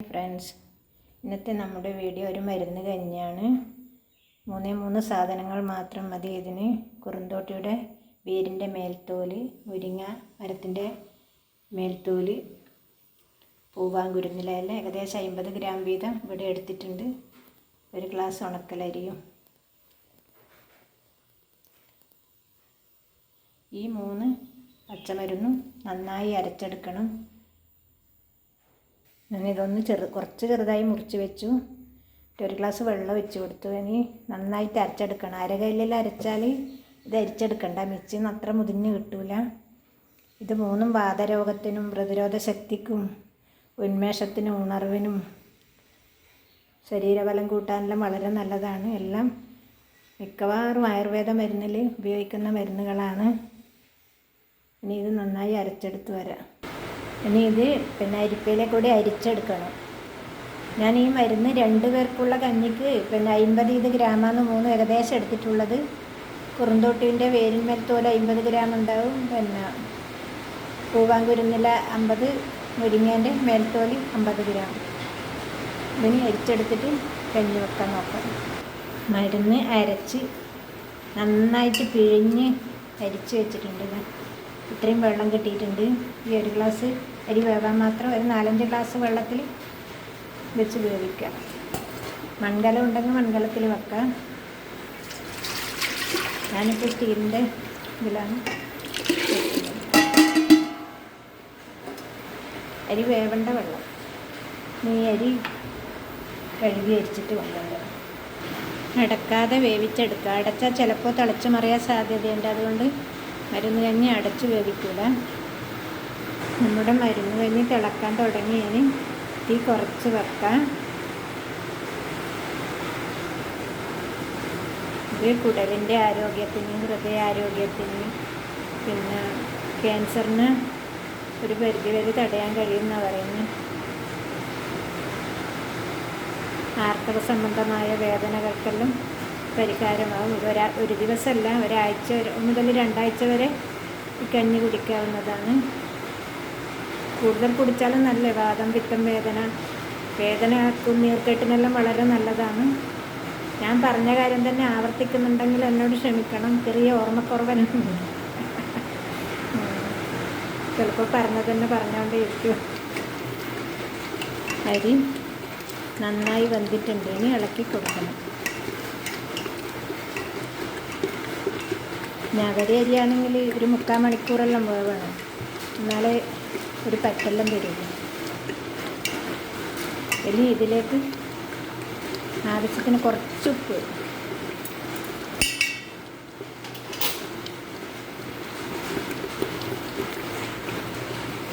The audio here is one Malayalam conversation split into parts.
ഫ്രണ്ട്സ് ഇന്നത്തെ നമ്മുടെ വീഡിയോ ഒരു മരുന്ന് കഞ്ഞിയാണ്. മൂന്നേ മൂന്ന് സാധനങ്ങൾ മാത്രം മതി ഇതിന്. കുറുന്തോട്ടിയുടെ വേരിന്റെ മേൽത്തോൽ മുരിങ്ങ മരത്തിന്റെ മേൽത്തോൽ പൂവാങ്കുരുന്നില ഏകദേശം അമ്പത് ഗ്രാം വീതം ഇവിടെ എടുത്തിട്ടുണ്ട്. ഒരു ഗ്ലാസ് ഉണക്കലരിയും. ഈ മൂന്ന് പച്ചമരുന്നും നന്നായി അരച്ചെടുക്കണം. ഞാനിതൊന്ന് ചെറു കുറച്ച് ചെറുതായി മുറിച്ച് വെച്ചു. ഒരു ഗ്ലാസ് വെള്ളം വെച്ച് കൊടുത്തു. ഇനി നന്നായിട്ട് അരച്ചെടുക്കണം. അരകല്ലിൽ അരച്ചാൽ ഇത് അരിച്ചെടുക്കണ്ട. മിക്സിന്ന് അത്ര മുതിഞ്ഞ് കിട്ടൂല. ഇത് മൂന്നും വാതരോഗത്തിനും പ്രതിരോധ ശക്തിക്കും ഉന്മേഷത്തിനും ഉണർവിനും ശരീരബലം കൂട്ടാനെല്ലാം വളരെ നല്ലതാണ്. എല്ലാം മിക്കവാറും ആയുർവേദ മരുന്നിൽ ഉപയോഗിക്കുന്ന മരുന്നുകളാണ്. ഇനി ഇത് നന്നായി അരച്ചെടുത്ത് വരാം. ഇനി ഇത് പിന്നെ അരിപ്പയിലെ കൂടി അരിച്ചെടുക്കണം. ഞാൻ ഈ മരുന്ന് രണ്ട് പേർക്കുള്ള കഞ്ഞിക്ക് പിന്നെ അമ്പത് ഇത് ഗ്രാമാണ് മൂന്ന് ഏകദേശം എടുത്തിട്ടുള്ളത്. കുറുന്തോട്ടിന്റെ വേരിന്മേൽ തോൽ അമ്പത് ഗ്രാം ഉണ്ടാവും. പിന്നെ പൂവാങ്കുരുന്നില അമ്പത് മുരിങ്ങേന്റെ മേൽത്തോലി അമ്പത് ഗ്രാം. ഇതിന് അരിച്ചെടുത്തിട്ട് കഞ്ഞി വെക്കാൻ നോക്കാം. മരുന്ന് അരച്ച് നന്നായിട്ട് പിഴിഞ്ഞ് അരിച്ച് വെച്ചിട്ടുണ്ട് ഞാൻ. ഇത്രയും വെള്ളം കിട്ടിയിട്ടുണ്ട്. ഈ ഒരു ഗ്ലാസ് അരി വേവാൻ മാത്രം ഒരു നാലഞ്ച് ഗ്ലാസ് വെള്ളത്തിൽ വെച്ച് വേവിക്കുക മൺകലം ഉണ്ടെങ്കിൽ മൺകലത്തിൽ വെക്കാം ഞാനിപ്പോൾ സ്റ്റീലിന്റെ ഇതിലാണ് അരി വേവേണ്ട വെള്ളം. നീ അരി കഴുകി അരിച്ചിട്ട് കൊണ്ടുവരാം. അടക്കാതെ വേവിച്ചെടുക്കുക. അടച്ചാൽ ചിലപ്പോൾ തിളച്ചു മറിയാൻ സാധ്യതയുണ്ട്. അതുകൊണ്ട് മരുന്ന് കഞ്ഞി അടച്ചു വേവിക്കില്ല നമ്മുടെ മരുന്ന് കഞ്ഞി തിളക്കാൻ തുടങ്ങിയതിന് തീ കുറച്ച് വെക്കാം. ഇത് കുടലിന്റെ ആരോഗ്യത്തിന് ഹൃദയാരോഗ്യത്തിന് പിന്നെ ക്യാൻസറിന് ഒരു പരിധി വരെ തടയാൻ കഴിയുമെന്ന് പറയുന്നു. ആർത്തവ സംബന്ധമായ വേദനകൾക്കെല്ലാം പരിഹാരമാവും. ഇത് ഒരാ ഒരു ദിവസമല്ല ഒരാഴ്ച മുതൽ രണ്ടാഴ്ച വരെ ഈ കഞ്ഞി കുടിക്കാവുന്നതാണ്. കൂടുതൽ കുടിച്ചാലും നല്ല വാദം പിത്തം വേദന. വേദന നീർക്കെട്ടിനെല്ലാം വളരെ നല്ലതാണ്. ഞാൻ പറഞ്ഞ കാര്യം തന്നെ ആവർത്തിക്കുന്നുണ്ടെങ്കിൽ എന്നോട് ക്ഷമിക്കണം. ചെറിയ ഓർമ്മക്കുറവനുണ്ട്. ചിലപ്പോൾ പറഞ്ഞത് തന്നെ പറഞ്ഞുകൊണ്ടേ ഇരിക്കും അരി നന്നായി വന്നിട്ടുണ്ട്. ഇനി ഇളക്കി കൊടുക്കണം. ഞവരി അരിയാണെങ്കിൽ ഒരു മുക്കാൽ മണിക്കൂറെല്ലാം വേണം. എന്നാലേ ഒരു പറ്റെല്ലാം വരില്ല ഇനി ഇതിലേക്ക് ആവശ്യത്തിന് കുറച്ച് ഉപ്പ്.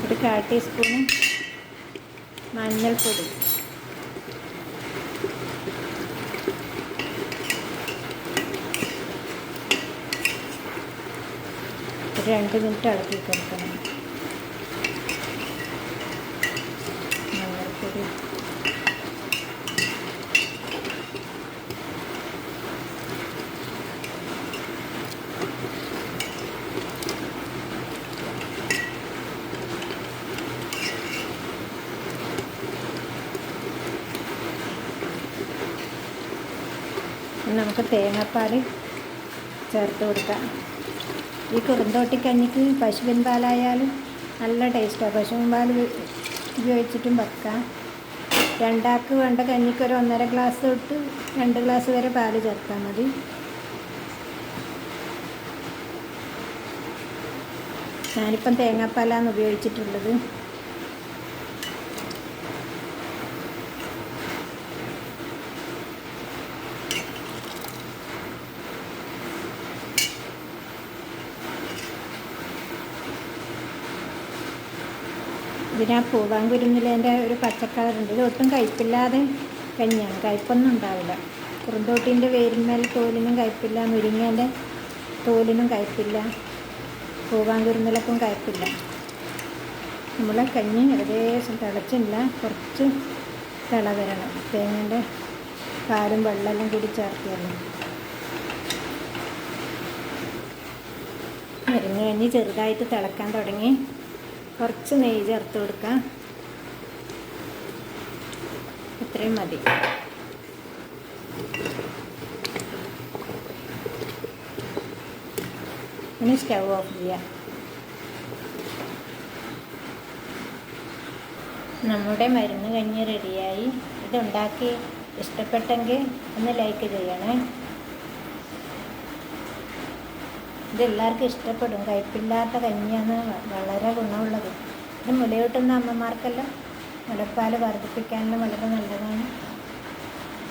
ഒരു കാൽ ടീസ്പൂണ് മഞ്ഞൾപ്പൊടി. രണ്ട് മിനിറ്റ് ഇളക്കി കൊടുക്കണം മഞ്ഞൾപ്പൊടി നമുക്ക് തേങ്ങാപ്പാൽ ചേർത്ത് കൊടുക്കാം. ഈ കുറുന്തോട്ടി കഞ്ഞിക്ക് പശുവിൻ പാലായാലും നല്ല ടേസ്റ്റാണ് പശുവിൻ പാൽ ഉപയോഗിച്ചിട്ടും വെക്കാം രണ്ടാൾക്ക് വേണ്ട കഞ്ഞിക്ക് ഒരു ഒന്നര ഗ്ലാസ് തൊട്ട് രണ്ട് ഗ്ലാസ് വരെ പാൽ ചേർത്താൽ മതി. ഞാനിപ്പം തേങ്ങാപ്പാലാണ് ഉപയോഗിച്ചിട്ടുള്ളത്. ഇതിന് പൂവാങ്കുരുന്നിലേന്റെ ഒരു പച്ചക്കളറുണ്ട്. ഇത് ഒട്ടും കയ്പില്ലാതെ കഞ്ഞിയാണ്. കയ്പൊന്നും ഉണ്ടാവില്ല. കുറുന്തോട്ടിന്റെ വേരിന്മേൽ തോലിനും കയ്പില്ല മുരിങ്ങേന്റെ തോലിനും കയ്പില്ല പൂവാങ്കുരുന്നിലക്കും കയ്പില്ല. നമ്മൾ കഞ്ഞി ഏകദേശം തിളച്ചില്ല. കുറച്ച് തിള വരണം. തേങ്ങേന്റെ പാലും വെള്ളമെല്ലാം കൂടി ചേർത്ത് വരണം മുരിങ്ങ കഞ്ഞി ചെറുതായിട്ട് തിളക്കാൻ തുടങ്ങി. കുറച്ച് നെയ്യ് ചേർത്ത് കൊടുക്കാം. ഇത്രയും മതി. ഇനി സ്റ്റവ് ഓഫ് ചെയ്യാം. നമ്മുടെ മരുന്ന് കഞ്ഞി റെഡിയായി. ഇതുണ്ടാക്കി ഇഷ്ടപ്പെട്ടെങ്കിൽ ഒന്ന് ലൈക്ക് ചെയ്യണേ. ഇതെല്ലാവർക്കും ഇഷ്ടപ്പെടും. കയ്പില്ലാത്ത കഞ്ഞിയാണ് വളരെ ഗുണമുള്ളത്. ഇത് മുലയൂട്ടുന്ന അമ്മമാർക്കെല്ലാം മുലപ്പാൽ വർദ്ധിപ്പിക്കാനെല്ലാം വളരെ നല്ലതാണ്.